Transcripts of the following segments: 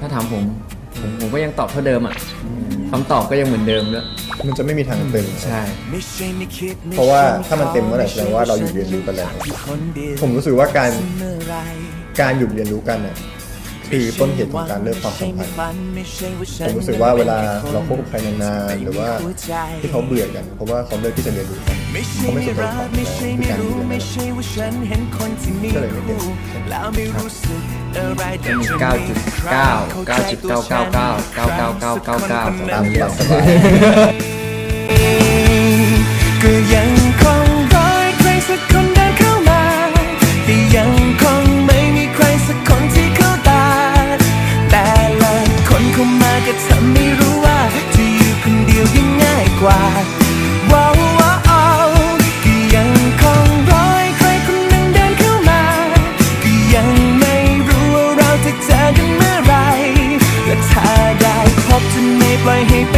ถ้าถามผมผมผมก็ยังตอบเท่าเดิมอะคำตอบก็ยังเหมือนเดิมด้วยมันจะไม่มีทางเต็มใช่ เพราะว่าถ้ามันเต็มเมื่อไหร่แสดงว่าเราหยุดเรียนรู้กันแล้ว ผมรู้สึกว่าการการหยุดเรียนรู้กันเนี่ย คือต้นเหตุของการเลิกความสัมพันธ์ผมรู้สึกว่าเวลาเราคบกับใครนานๆหรือว่าที่เขาเบื่อกันเพราะว่าเขาเลิกที่จะเรียนรู้กันเขาไม่สนใจความแล้วคือการอยู่ในนั้นก็เลยไม่เต็มเป็น9.9 9.999 99999ตามหลักสบาย ปล่อยให้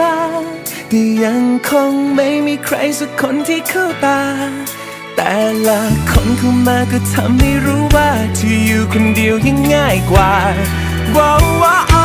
มา แต่ยังคงไม่มีใครสักคนที่เข้าตา แต่ละคนเข้ามาก็ทำให้รู้ว่าที่อยู่คนเดียวยังง่ายกว่าว้าว